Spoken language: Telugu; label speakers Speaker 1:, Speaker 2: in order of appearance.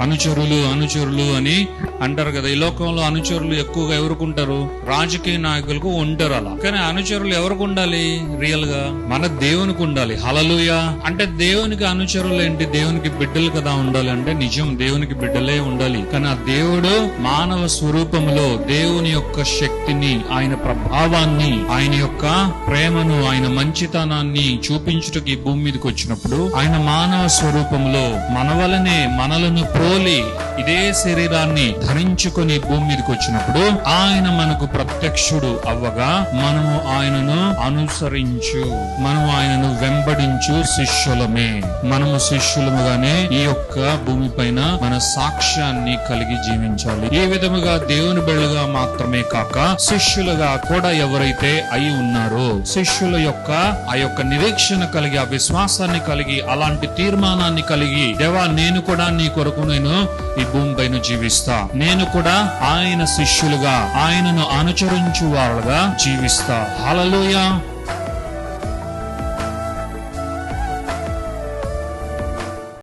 Speaker 1: అనుచరులు అనుచరులు అని అంటారు కదా. ఈ లోకంలో అనుచరులు ఎక్కువగా ఎవరికి ఉంటారు రాజకీయ నాయకులకు ఉంటారు అలా. కానీ అనుచరులు ఎవరికి ఉండాలి? రియల్గా మన దేవునికి ఉండాలి. హలలుయ అంటే దేవునికి అనుచరులు ఏంటి? దేవునికి బిడ్డలు కదా ఉండాలి అంటే నిజం దేవునికి బిడ్డలే ఉండాలి. కానీ ఆ దేవుడు మానవ స్వరూపంలో దేవుని యొక్క శక్తిని ఆయన ప్రభావాన్ని ఆయన యొక్క ప్రేమను ఆయన మంచితనాన్ని చూపించుటకు ఈ భూమి మీదకి వచ్చినప్పుడు ఆయన మానవ స్వరూపంలో మన వలనే మనలను holy ఇదే శరీరాన్ని ధరించుకుని భూమి మీదకి వచ్చినప్పుడు ఆయన మనకు ప్రత్యక్షుడు అవ్వగా మనము ఆయనను అనుసరించు. మనము ఆయనను వెంబడించు శిష్యులమే. మనము శిష్యులముగానే ఈ యొక్క భూమి పైన మన సాక్ష్యాన్ని కలిగి జీవించాలి. ఈ విధముగా దేవుని బిళ్ళగా మాత్రమే కాక శిష్యులుగా కూడా ఎవరైతే అయి ఉన్నారో శిష్యుల యొక్క ఆ యొక్క నిరీక్షణ కలిగి ఆ విశ్వాసాన్ని కలిగి అలాంటి తీర్మానాన్ని కలిగి దేవా నేను కూడా నీ కొరకు నేను ఈ భూమి భూమిపైన జీవిస్తా. నేను కూడా ఆయన శిష్యులుగా ఆయనను అనుచరించు వాళ్ళగా జీవిస్తా. హలలోయ